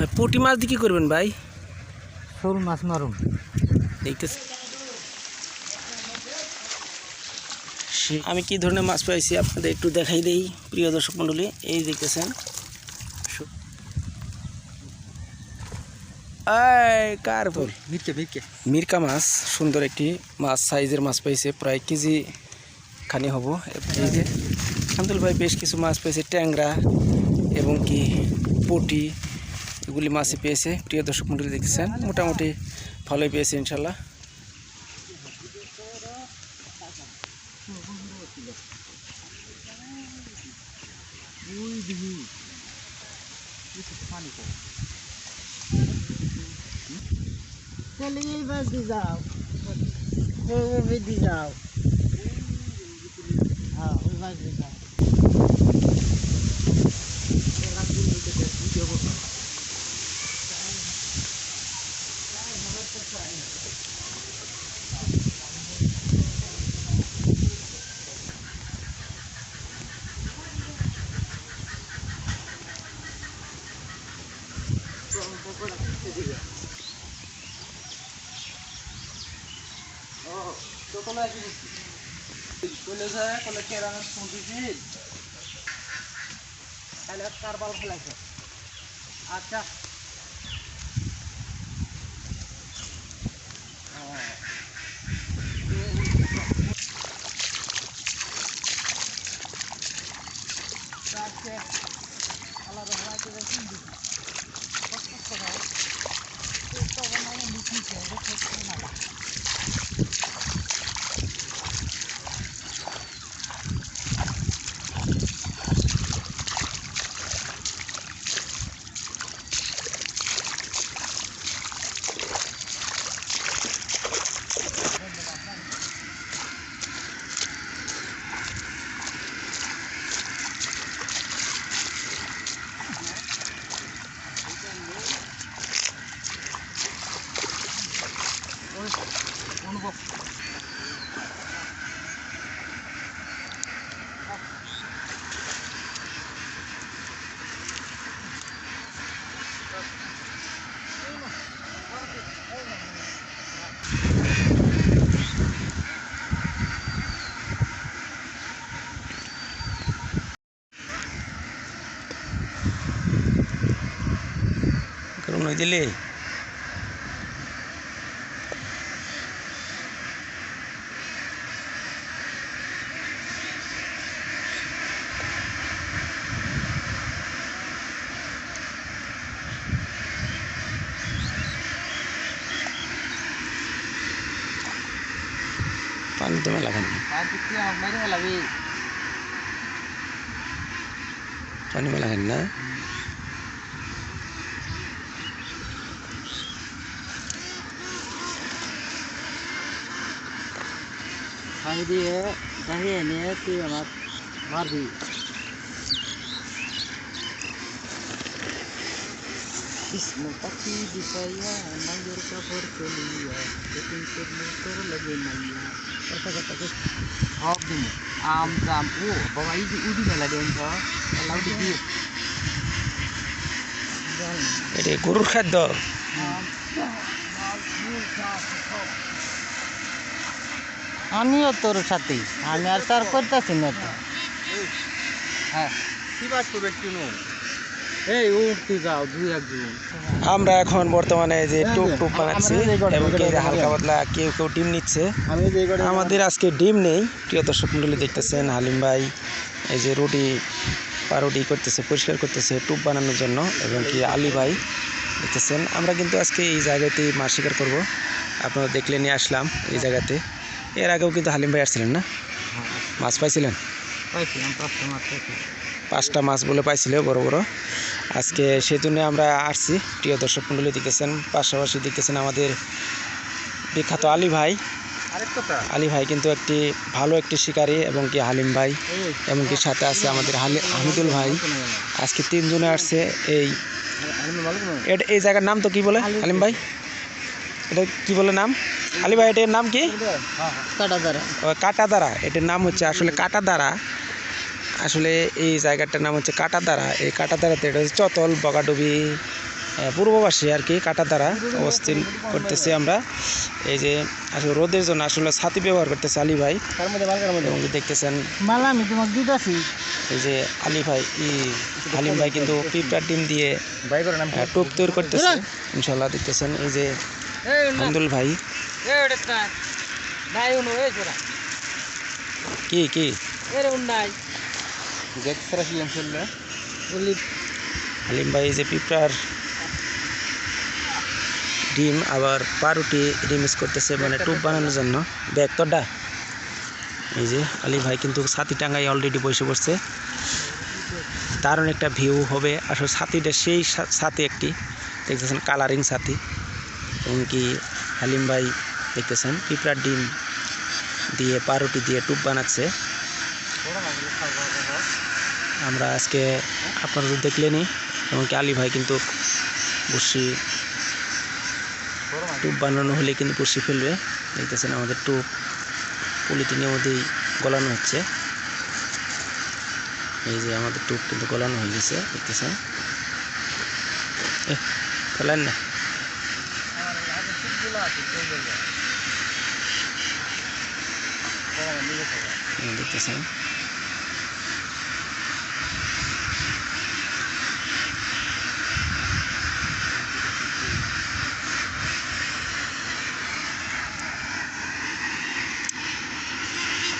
ভাই পুঁটি মাছ দিয়ে কী করবেন ভাই? শোল মাছ মারুন। দেখতেছি। আমি কি ধরনের মাছ পাইছি আপনাদের একটু দেখাই দেই প্রিয় দর্শক মণ্ডলী এই দেখতেছেন। কারপুর মিরকা মাছ সুন্দর একটি মাছ সাইজের মাছ পাইছে প্রায় কেজি খানি হব। এই যে শামদুল ভাই বেশ কিছু মাছ পাইছে ট্যাংরা এবং কি পটি। এগুলি মাছই পেয়েছে প্রিয় দর্শক মন্ডলী দেখছেন মোটামুটি ভালোই পেয়েছে ইনশাল্লাহ চলে এই বাস দিয়ে যাও হ্যাঁ ওই বাস দিয়ে যাও ফেলাইছে আচ্ছা। কারণ ওই দিলে পানি তো মেলা খানি আর দিকে আমার লাগি পানি মেলা খানি না খাই দিয়ে দাঁড়িয়ে নিয়ে তুই আমার মারবি কৃষ্ণ পাখি দিশাইয়া নাইয়ের কাপড় চলিয়া দেখুন তোর তোর লাগে নাইয়া কথা কথা সব দিন আম জাম ও বাবা এই যে উডি মেলা দেন তো লাউডি দিয়ে এটা গরুর খাদ্য আমিও তোর সাথে। আমি আর তার করতেছি না তো। হ্যাঁ। কি বাস করবে কিনো এই উঠতে যাও দুই একজন আমরা এখন বর্তমানে যে টুপ টুপ বানাচ্ছি এবং কি হালকা পাতলা কেউ কেউ ডিম নিচ্ছে। আমাদের আজকে ডিম নেই। প্রিয় দর্শক মন্ডলী দেখতেছেন হালিম ভাই এই যে রুটি পাউরুটি করতেছে পরিষ্কার করতেছে টুপ বানানোর জন্য এবং কি আলী ভাই দেখতেছেন। আমরা কিন্তু আজকে এই জায়গাতেই মাছ শিকার করব। আপনারা দেখলে নিয়ে আসলাম এই জায়গাতে। এর আগেও কিন্তু হালিম ভাই আসছিলেন না? মাছ পাইছিলেন? পাঁচটা মাছ বলে পাইছিল বড় বড়। আজকে সেই জন্য আমরা আসছি। প্রিয় দর্শক মণ্ডলী দেখতেছেন পাশাপাশি দেখতেছেন আমাদের বিখ্যাত আলী ভাই। আলী ভাই কিন্তু একটি ভালো একটি শিকারী এবং কি হালিম ভাই এমনকি সাথে আছে আমাদের হালি হামিদুল ভাই। আজকে তিনজনে আসছে এই এই জায়গার নাম তো কি বলে হালিম ভাই? এটা কি বলে নাম? আলী ভাই এটার নাম কি? কাটা দ্বারা কাটাদারা। এটার নাম হচ্ছে আসলে কাটাদারা। আসলে এই জায়গাটার নাম হচ্ছে কাটাদারা। এই কাটাদারাতে এটা হচ্ছে চতল বগাডুবি পূর্ববাসী আর কি কাটা দ্বারা অবস্থান করতেছি আমরা। এই যে আসলে রোদের জন্য আসলে ছাতি ব্যবহার করতেছে আলী ভাই। এবং দেখতেছেন মালা আমি তোমাকে দিতেছি। এই যে আলী ভাই ই হালিম ভাই কিন্তু পিঁপড়ার ডিম দিয়ে টোপ তৈরি করতেছে। ইনশাল্লাহ দেখতেছেন এই যে আন্দুল ভাই। নাই উনো কি কি? এর উন নাই। দেখ সারা চললে বলি হালিম ভাই যে পিঁপড়ার ডিম আবার পাউরুটি রিমিক্স করতেছে মানে টুপ বানানোর জন্য। ব্যাগ তো ডা এই যে আলী ভাই কিন্তু ছাতি টাঙ্গাই অলরেডি বসে পড়ছে। দারুণ একটা ভিউ হবে। আসলে ছাতিটা সেই সা- ছাতি একটি। দেখতেছেন কালারিং ছাতি। এমনকি হালিম ভাই দেখতেছেন, পিঁপড়ার ডিম দিয়ে পাউরুটি দিয়ে টুপ বানাচ্ছে। আমরা আজকে আপনারা তো দেখলেনই এমনকি আলী ভাই কিন্তু বসি টুপ বানানো হলে কিন্তু বসি ফেলবে। দেখতেছেন আমাদের টুপ পলিথিনের মধ্যেই গলানো হচ্ছে। এই যে আমাদের টুপ কিন্তু গলানো হয়ে গেছে, দেখতেছেন। ফেলেন না। দেখতেছেন।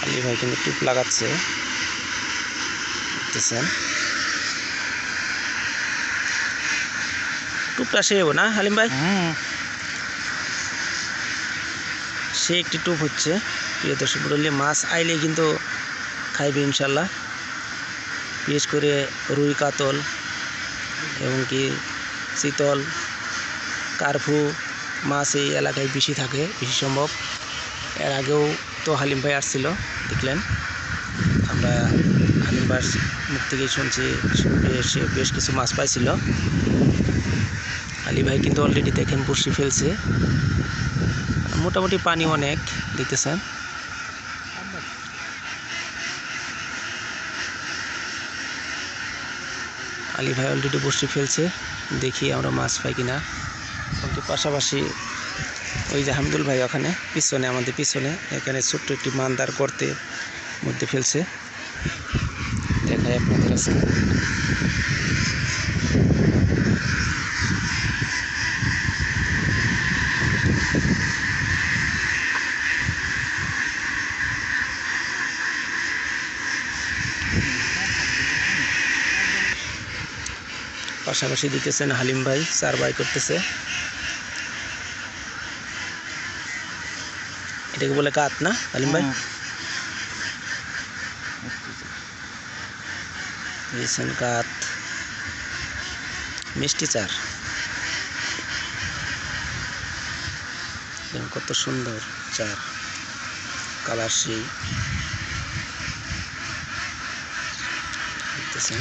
আলী ভাই কিন্তু টুপ লাগাচ্ছে। দেখতেছেন। টুপটা সে না হালিম ভাই? হুম সে একটি টুপ হচ্ছে। প্রিয় দর্শক বললে মাছ আইলে কিন্তু খাইবে ইনশাল্লাহ বিশেষ করে রুই কাতল, এবং কি শীতল, কার্ফু, মাছ এই এলাকায় বেশি থাকে, বেশি সম্ভব। এর আগেও তো হালিম ভাই আসছিল, দেখলেন। আমরা হালিম ভাইয়ের মুখ থেকেই শুনছি বেশ কিছু মাছ পাইছিল। আলী ভাই কিন্তু অলরেডি দেখেন বসি ফেলছে। মোটামুটি পানি অনেক, দেখতেছেন। আলী ভাই অলরেডি বসে ফেলছে, দেখি আমরা মাছ পাই কিনা। কিন্তু পাশাপাশি ওই যে হামদুল ভাই ওখানে, পিছনে, আমাদের পিছনে, এখানে ছোট্ট একটি মান্দার করতে মধ্যে ফেলছে। দেখাই আপনাদের আজকে। পাশাপাশি দিতেছেন হালিম ভাই চার ভাই করতেছে। এটাকে বলে কাত না, হালিম ভাই? কাত। মিষ্টি চার। কত সুন্দর চার। কালার সেই। দেখতেছেন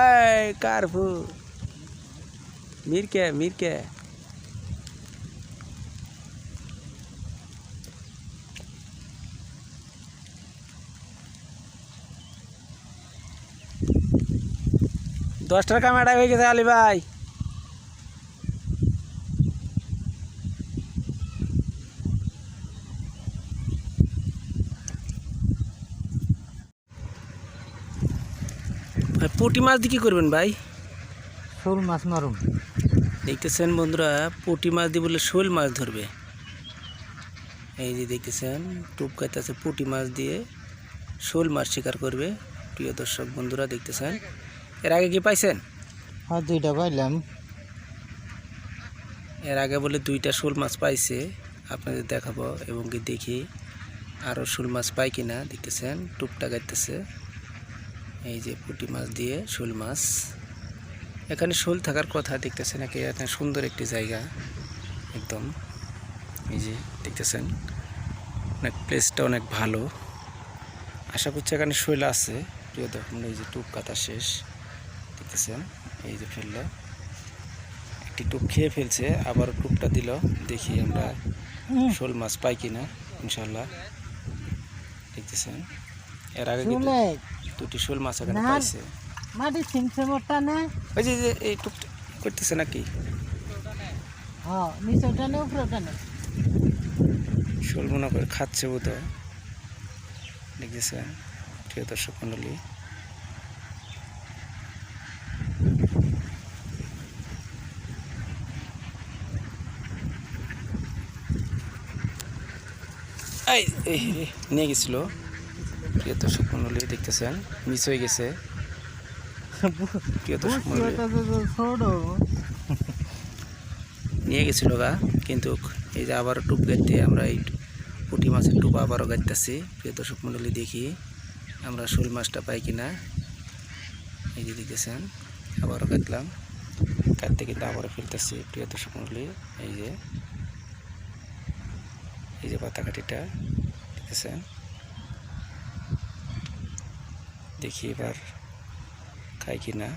এই কারফু মিরকে মিরকে দশ টাকা মেডা হয়ে গেছে আলী ভাই পুঁটি মাছ দিয়ে কী করবেন ভাই? শোল মাছ মারুম। দেখতেছেন বন্ধুরা পুঁটি মাছ দিয়ে বলে শোল মাছ ধরবে। এই যে দেখতেছেন টুপ খাইতেছে পুঁটি মাছ দিয়ে শোল মাছ শিকার করবে। প্রিয় দর্শক বন্ধুরা দেখতেছেন? এর আগে কি পাইছেন? হ্যাঁ দুইটা পাইলাম। এর আগে বলে দুইটা শোল মাছ পাইছে। আপনাদের দেখাবো এবং কি দেখি আরও শোল মাছ পাই কিনা। দেখতেছেন টুপটা গাইতেছে এই যে পুঁটি মাছ দিয়ে শোল মাছ। এখানে শোল থাকার কথা দেখতেছেন একে, এখানে সুন্দর একটি জায়গা, একদম। এই যে দেখতেছেন, অনেক প্লেসটা অনেক ভালো। আশা করছি এখানে শৈল আছে। প্রিয় দেখুন এই যে টুপ কাটা শেষ। দেখতেছেন, এই যে ফেলল। একটি টুপ খেয়ে ফেলছে, আবার টুপটা দিল। দেখি আমরা শোল মাছ পাই কিনা ইনশাল্লাহ দেখতেছেন, এর আগে দুটি শোল মাছ এখানে না। পাইছে। মাটি ছিমছে মোটটা নে। ওই যে এই টুপ করতেছে নাকি? হ্যাঁ নিচে টানে উপরে টানে শোল মনে করে খাচ্ছে বোধ দেখতেছেন প্রিয় দর্শক মণ্ডলী। এই এই নিয়ে গেছিল। প্রিয় দর্শক মণ্ডলী দেখতেছেন মিস হয়ে গেছে। প্রিয় দর্শক মণ্ডলী। ছোট। নিয়ে গেছিল গা কিন্তু এই যে আবার টুপ গাইতে আমরা এই পুঁটি মাছের টুপ আবারও গাইতেছি। প্রিয় দর্শক মণ্ডলী দেখি আমরা শোল মাছটা পাই কিনা। এই যে দেখতেছেন আবারও কাটলাম কাটতে কিন্তু আবারও ফেলতেছি প্রিয় দর্শক মণ্ডলী। এই যে এই যে পাতা কাঠিটা দেখতেছেন। দেখি এবার খাই কিনা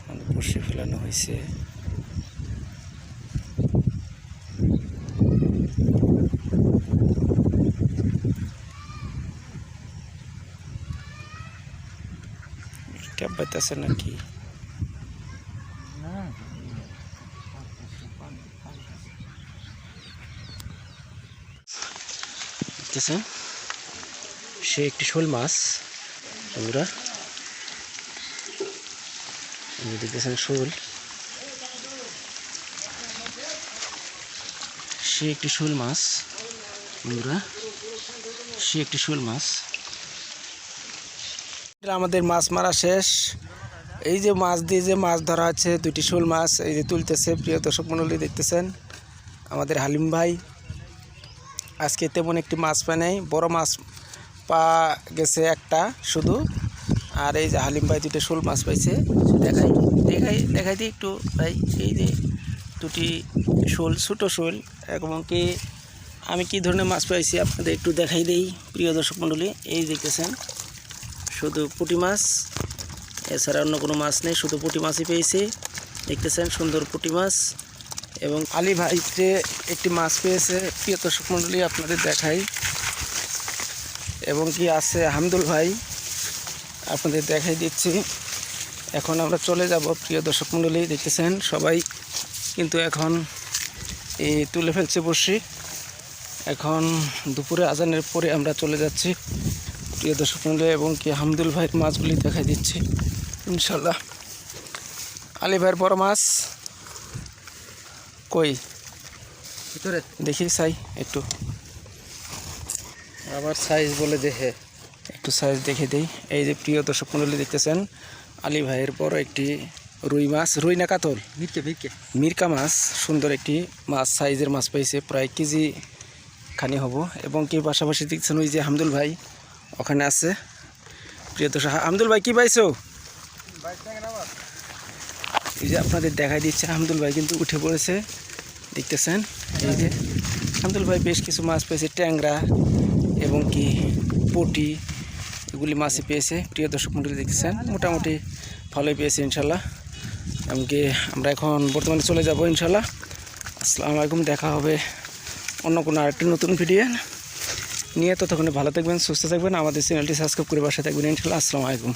আমাদের বসে ফেলানো হয়েছে ক্যাব বাইতেছে নাকি না দেখতেছেন সে একটি শোল মাছ, বন্ধুরা। দেখতেছেন শোল। সে একটি শোল মাছ, বন্ধুরা। সে একটি শোল মাছ। আমাদের মাছ মারা শেষ। এই যে মাছ দিয়ে যে মাছ ধরা আছে দুটি শোল মাছ এই যে তুলতেছে। প্রিয় দর্শক মণ্ডলী, দেখতেছেন? আমাদের হালিম ভাই আজকে তেমন একটি মাছ পায় নাই, বড় মাছ পা গেছে একটা শুধু। আর এই যে হালিম ভাই দুটো শোল মাছ পাইছে, দেখাই দেখাই দেখাই দিই একটু ভাই, এই যে দুটি শোল, ছোটো শোল, এবং কি আমি কি ধরনের মাছ পাইছি আপনাদের একটু দেখাই দিই, প্রিয় দর্শক মণ্ডলী, এই দেখতেছেন, শুধু পুঁটি মাছ, এছাড়া অন্য কোনো মাছ নেই, শুধু পুঁটি মাছই পেয়েছি, দেখতেছেন সুন্দর পুঁটি মাছ। এবং আলী ভাই যে একটি মাছ পেয়েছে। প্রিয় দর্শক মণ্ডলী, আপনাদের দেখাই। এবং কি আছে? হামদুল ভাই, আপনাদের দেখাই দিচ্ছি। এখন আমরা চলে যাব। প্রিয় দর্শক মণ্ডলী, দেখতেছেন সবাই কিন্তু এখন এই তুলে ফেলছে বসি এখন দুপুরে আজানের পরে আমরা চলে যাচ্ছি। প্রিয় দর্শক মন্ডলী এবং কি হামদুল ভাইয়ের মাছগুলি দেখাই দিচ্ছি। ইনশাল্লাহ আলী ভাইয়ের বড় মাছ। কই? ভিতরে। দেখি চাই একটু। আবার সাইজ বলে দেখে। একটু সাইজ দেখে দেই। এই যে প্রিয় দর্শক মন্ডলী দেখতেছেন আলী ভাইয়ের বড় একটি রুই মাছ। রুই না কাতল? মিটকে মিটকে মিরকা মাছ সুন্দর একটি মাছ। সাইজের মাছ পাইছে প্রায় কেজি খানি হব। এবং কি পাশাপাশি দেখছেন ওই যে হামদুল ভাই ওখানে আছে। প্রিয় দর্শক হামদুল ভাই কি পাইছো? এই যে আপনাদের দেখাই দিচ্ছে, হামদুল ভাই কিন্তু উঠে পড়েছে, দেখতেছেন? এই যে, হামদুল ভাই বেশ কিছু মাছ পেয়েছে, ট্যাংরা এবং কি পটি, এগুলি মাছই পেয়েছে। প্রিয় দর্শক মন্ডলী দেখতেছেন, মোটামুটি ভালোই পেয়েছে ইনশাল্লাহ। এমনকি আমরা এখন বর্তমানে চলে যাব ইনশাল্লাহ। আসসালামু আলাইকুম, দেখা হবে অন্য কোনো আরেকটি নতুন ভিডিও নিয়ে। ততক্ষণে ভালো থাকবেন, সুস্থ থাকবেন, আমাদের চ্যানেলটি সাবস্ক্রাইব করে বাসা থাকবেন ইনশাল্লাহ। আসসালামু আলাইকুম।